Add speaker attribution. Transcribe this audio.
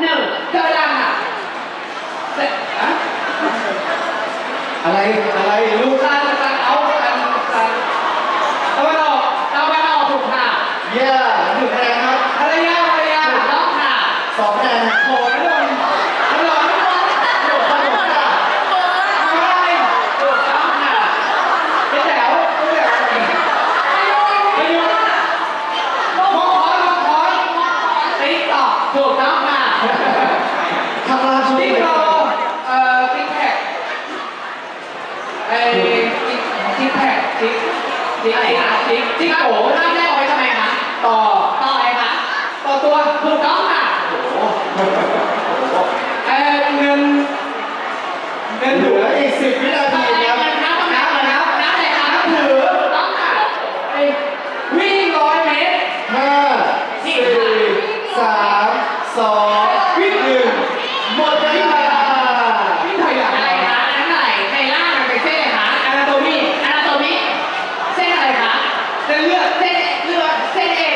Speaker 1: หนึ่งเจอยังอะเสร็จอะ
Speaker 2: อะไรอะไรลูก
Speaker 1: การการเอาการการตะวันออกตะวันออกถูกค่ะ
Speaker 2: เย่หนึ่งคะแนนครับ
Speaker 1: ภรรยาภรรยาถูกต้องค่ะ
Speaker 2: สองคะแนนครับ
Speaker 1: โหนนนนนนถูกต้องค่ะอะไรถูกต้องค่ะไปแถวไปแถวไปอยู่มองคอนมองคอนติ๊กตอกถูกต้องค่ะ
Speaker 2: ข้างล่างช่วย
Speaker 1: ติ๊ก
Speaker 2: เลย
Speaker 1: โตเอ่อติ๊กแท็ก ไอ้ทิกติ๊กแท็กติ๊กติ๊กอะไรนะติ๊กติ๊กโกห้าแยกออกไปทำไมคะต่อต่ออะไรคะต่อตัวถูกต้องค่ะเออเงินเงิน
Speaker 2: เหลื
Speaker 1: อ
Speaker 2: อีกสิบวินาทีครับ
Speaker 1: น้ำน้ำน้ำน้ำอะไรคะน้ำถือถูกต้องค่ะไอวิ่งร้อยเมตร
Speaker 2: ห้าสี่สามสอง Send, send